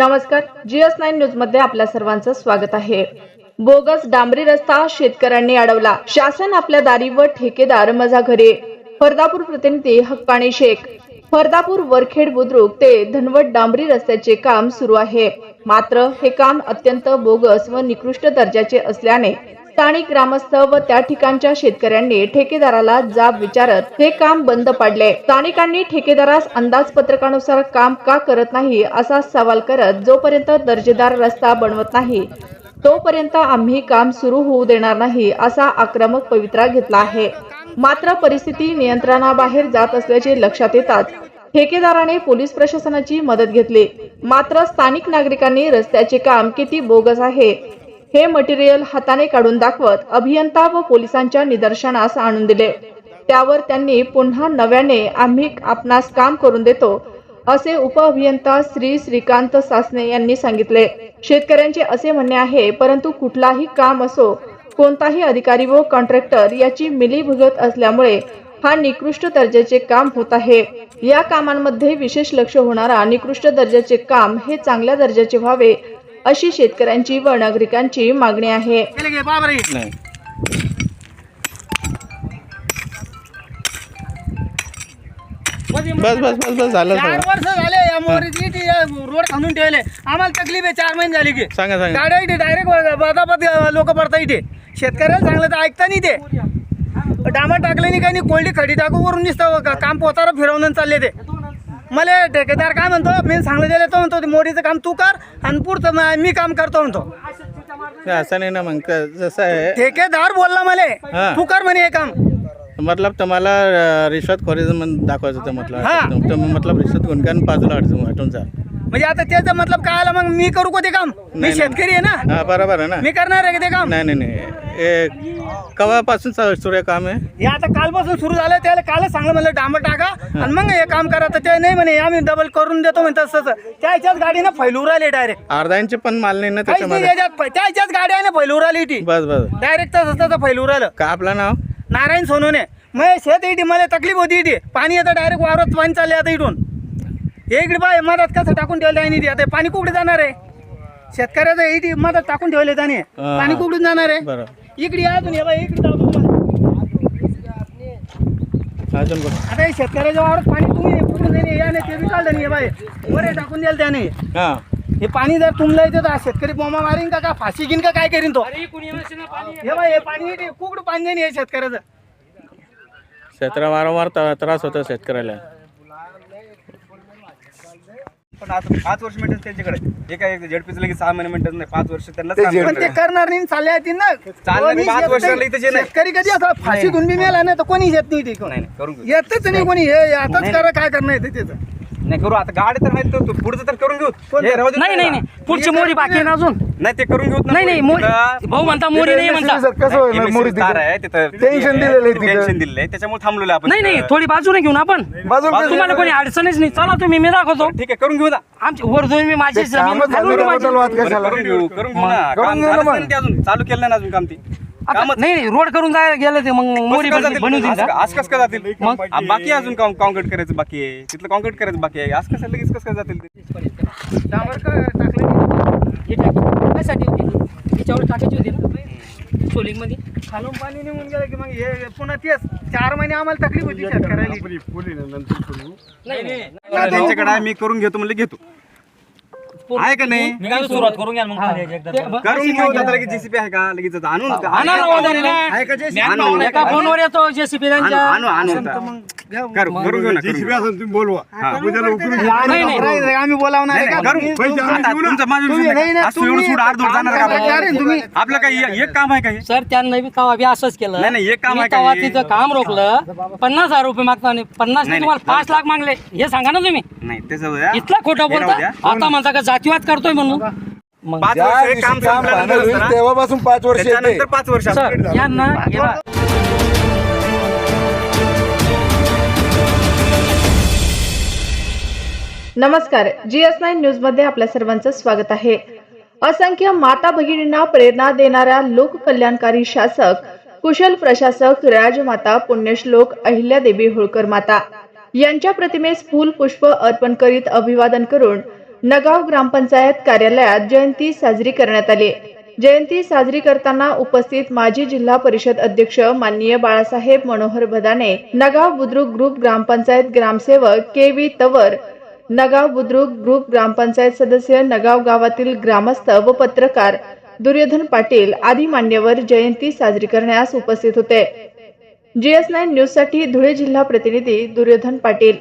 नमस्कार GS nine न्यूजमध्ये आपल्या सर्वांचं स्वागत आहे. बोगस डांबरी रस्ता शेतकऱ्यांनी अडवला. शासन आपल्या दारी व ठेकेदार मजा घरे फरदापूर प्रतिनिधी हक्काणी शेख. फरदापूर वरखेड बुद्रुक ते धनवट डांबरी रस्त्याचे काम सुरू आहे. मात्र हे काम अत्यंत बोगस व निकृष्ट दर्जाचे असल्याने स्थानिक ग्रामस्थ व त्या ठिकाणच्या शेतकऱ्यांनी ठेकेदाराला जाब विचारत हे काम बंद पाडले. स्थानिकांनी ठेकेदारास अंदाजपत्रकानुसार काम का करत नाही असा सवाल करत जोपर्यंत दर्जेदार रस्ता बनवत नाही तोपर्यंत आम्ही काम सुरू होऊ देणार नाही असा आक्रमक पवित्रा घेतला आहे. मात्र परिस्थिती नियंत्रणाबाहेर जात असल्याचे लक्षात येताच ठेकेदाराने पोलीस प्रशासनाची मदत घेतली. मात्र स्थानिक नागरिकांनी रस्त्याचे काम किती बोगस आहे हे मटेरियल हाताने काढून दाखवत अभियंता व पोलिसांच्या निदर्शनास आणून दिले. त्यावर त्यांनी पुन्हा नव्याने आम्ही आपणास काम करून देतो असे उपअभियंता श्री श्रीकांत सासने यांनी सांगितले. शेतकऱ्यांचे असे म्हणणे आहे परंतु कुठलाही काम असो कोणताही अधिकारी व कॉन्ट्रॅक्टर याची मिलीभगत असल्यामुळे हा निकृष्ट दर्जाचे काम होत आहे. या कामांमध्ये विशेष लक्ष होणारा निकृष्ट दर्जाचे काम हे चांगल्या दर्जाचे व्हावे अशी शेतकऱ्यांची व नागरिकांची मागणी आहे. बस बस बस बस झालं चार वर्ष झाले या मोरीची ती रोड खांदून ठेवले. आम्हाला तकलीफ आहे चार महिने झाली की. सांगा सांगा. गाड्या इथे डायरेक्ट बदाबद लोक पडता इथे. शेतकऱ्याला सांगलं तर ऐकता नाही ते डांबर टाकले नाही काही नाही कोल्डी खडी टाकू वरून दिसतं काम पोतारा फिरवून चालले ते. मला ठेकेदार काय म्हणतो मी सांगलं दिलं तो म्हणतो ते मोरीचं काम तू कर आणि पुढचं म- मी काम करतो म्हणतो. नाही, असं नाही ना मग क- जसं आहे. ठेकेदार बोलला मला हा. तू कर म्हणे हे काम. मतलब तुम्हाला रिश्वत म्हणून दाखवायचं होतं हा. म्हटलं तुम्ही मतलब रिश्वत का बाजूला हटून हटून जा म्हणजे आता त्याचा मतलब काय आला मग? मी करू का ते काम? मी. शेतकरी आहे ना? हा बरोबर आहे ना. मी करणार आहे का ते काम? नाही नाही नाही. हे कवापासून सुरू आहे काम आहे हे आता कालपासून सुरू झालं त्याला कालच सांगलं म्हणलं डांबर टाका. आणि मग हे काम करा. तर ते नाही म्हणे आम्ही डबल करून देतो म्हणतात तसं त्याच्याच गाडीनं फैलू राहिले डायरेक्ट अर्धा इंच पण माल नाही ना काहीच नाही त्याच्यामध्ये? त्याच्यात त्याच्याच गाड्याने फैलू राहिली ती. बस बस. डायरेक्ट तसं तसं फैलू राहिलं का आपलं नाव? नारायण सोनूने मग शेत इथे मला तकलीफ होती इथे. पाणी येतं डायरेक्ट वावरात पाणी चालले आता इथून. हे इकडे बाय मधात कसं टाकून ठेवलं आहे आता हे पाणी कुठे जाणार आहे. शेतकऱ्याचं इथे मधात टाकून ठेवले त्याने पाणी कुठून जाणार आहे. इकडे अजून हे बाई इकडे जाऊ अजून आता हे शेतकऱ्याच्या वावरात पाणी तुम्ही कुठून देणे या नाही ते बी काढलं नाही हे बाई बरे टाकून द्याल त्याने. हां. हे पाणी जर तुमला येते तर हा शेतकरी बोमा मारीन का का फाशी घेईन का काय करीन तो? हे बाई हे पाणी कुकडं पाणी देणे हे शेतकऱ्याचं. क्षेत्र वारंवार त्र- त्रास होतो शेतकऱ्याला. पण आता पाच वर्ष मेंटेनन्स त्यांच्याकडे एका एक झेडपीचं लगेच सहा महिने मेंटेनन्स नाही पाच वर्ष त्यांना पण ते करणार नाही चालले येतील ना चालणार नाही, कोणी पाच शेतकरी- वर्षाला इथं जे नाही. शेतकरी कधी आता फाशी घेऊन बी मेला नाही तर कोणी येत नाही ते नाही नाही, करून घेऊ. येतच नाही कोणी. हे आताच करा काय करणार आहे ते त्याचं नाही करू आता गाडी तर नाही तर पुढचं तर करून घेऊ. हे राहू दे नाही नाही नाही. पुढची मोरी बाकी आहे ना अजून? नाही ते करून घेऊ नाही नाही मोरी भाऊ म्हणता मोरी नाही म्हणता. कसं होईल मोरी तार आहे तिथं Tension दिलेलं आहे तिथं. टेन्शन दिलेलं आहे. त्याच्यामुळे थांबलेलो आपण नाही नाही थोडी बाजूने घेऊन आपण. बाजूला कसं- तुम्हाला कोणी अडचणच नाही. चला तुम्ही मी दाखवतो. ठीक आहे करून घेऊ ना. आमची वर दोन मी माझी ते कामच झालं जमीन त्याबद्दल वाद बरं, कशाला? करून घेऊ करून घेऊ ना. करून काम घेऊ ना झालंच मग. नाही ते अजून. चालू केलं नाही ना अजून काम ती. कामच नाही नाही रोड करून जायला गेलं ते मग मोरी कसं जातील? बनवतील असं- का? कसं काय जातील? आ, बाकी अजून कॉन्क्रीट करायचं बाकी आहे. तिथलं कॉन्क्रीट करायचं बाकी आहे. असं कसं लगेच कसं काय जातील ते? हे टाकी. कशासाठी होती टाकायची होती ना? सोलिंगमध्ये खालून पाणी निघून गेलं की मग हे पुन्हा तेच. चार महिने आम्हाला तकलीफ होती शेतकऱ्याला. त्यांच्याकडे आहे, मी करून घेतो म्हणलं घेतो. आहे का नाही सुरुवात करून घ्या मग करून घेऊ आता लगेच जेसीपी आहे का लगेच आता आणून आणा ना वगैरे ना. आहे का JCP? आणू एका फोनवर येतो जेसीबी आणू आणू आणू आता. करू करून घेऊ ना करून घेऊ. हा. नाही नाही आम्ही बोलावणार आहे का करू. आता तुमचं माझं तुम्ही विषय नाही नाही. ना, असं एवढं तुम्ही सूट आठ दिवस जाणार का काम करणार आहे आपण? तुम्ही. आपलं काही एक- एक काम आहे का हे सर त्यांना बी तवा बी असंच केलं नाही, काम मी आहे का तवा हे? काम रोखलं पन्नास हजार रुपये मागता आणि पन्नास नाही, नाही तुम्हाला पाच लाख मागले हे सांगा ना तुम्ही नाही ते जाऊ द्या. इतला खोटं हे राहू बोलता द्या. आता म्हणता का जातीवाद करतोय म्हणून. मग पाच ज्या वर्ष हे दिवशी काम काम चालू फायनल होईल असताना, तेव्हापासून पाच वर्ष येते. त्याच्यानंतर पाच वर्ष सर यांना नमस्कार जीएस नाईन न्यूजमध्ये आपल्या सर्वांचं स्वागत आहे. असंख्य माता भगिनींना प्रेरणा देणाऱ्या लोककल्याणकारी शासक कुशल प्रशासक राजमाता पुण्यश्लोक अहिल्यादेवी होळकर माता. यांच्या प्रतिमेस फूल पुष्प अर्पण करीत अभिवादन करून नगाव ग्रामपंचायत कार्यालयात जयंती साजरी करण्यात आली. जयंती साजरी करताना उपस्थित माजी जिल्हा परिषद अध्यक्ष माननीय बाळासाहेब मनोहर भदाने नगाव बुद्रुक ग्रुप ग्रामपंचायत ग्रामसेवक के व्ही तवर नगाव बुद्रुक ग्रुप ग्रामपंचायत सदस्य नगाव गावातील ग्रामस्थ व पत्रकार दुर्योधन पाटील आदी मान्यवर जयंती साजरी करण्यास उपस्थित होते. जीएस नाईन न्यूजसाठी धुळे जिल्हा प्रतिनिधी दुर्योधन पाटील.